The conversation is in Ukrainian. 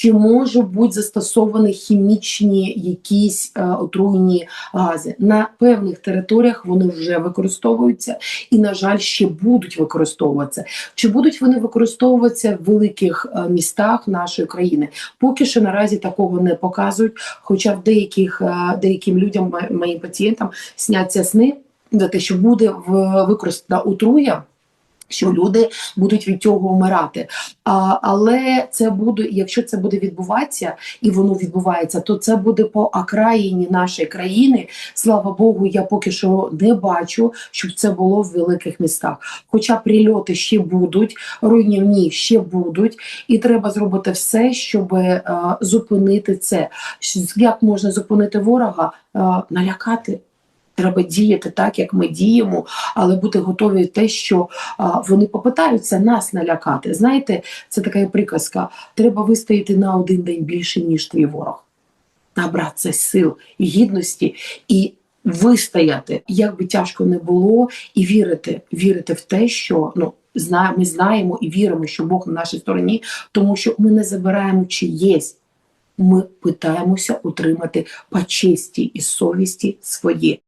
чи можуть бути застосовані хімічні якісь е, отруйні гази. На певних територіях вони вже використовуються і, на жаль, ще будуть використовуватися. Чи будуть вони використовуватися в великих е, містах нашої країни? Поки що наразі такого не показують. Хоча в деяких е, деяким людям, моїм пацієнтам, сняться сни за те, що буде використана отруя. Що люди будуть від цього вмирати, а, але це буде, якщо це буде відбуватися, і воно відбувається, то це буде по окраїні нашої країни. Слава Богу, я поки що не бачу, щоб це було в великих містах. Хоча прильоти ще будуть, руйнівні ще будуть, і треба зробити все, щоб е, зупинити це. Як можна зупинити ворога? Е, налякати. Треба діяти так, як ми діємо, але бути готові те, що вони попитаються нас налякати. Знаєте, це така приказка. Треба вистояти на один день більше, ніж твій ворог. Набратися сил і гідності і вистояти, як би тяжко не було, і вірити, вірити в те, що ну. Ми знаємо і віримо, що Бог на нашій стороні, тому що ми не забираємо чиєсь. Ми питаємося утримати по честі і совісті своє.